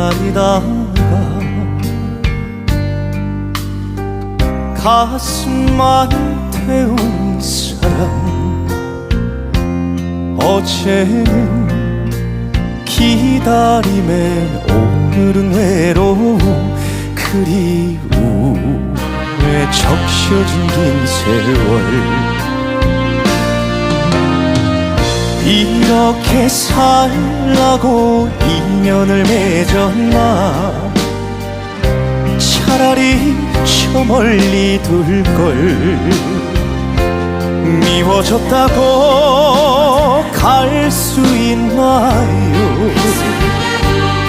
기다리다가 가슴만 태운 사랑 어제는 기다림에 오늘은 외로움 그리움에 적셔진 긴 세월 이렇게 살라고 인연을 맺었나? 차라리 저 멀리 둘 걸. 미워졌다고 갈 수 있나요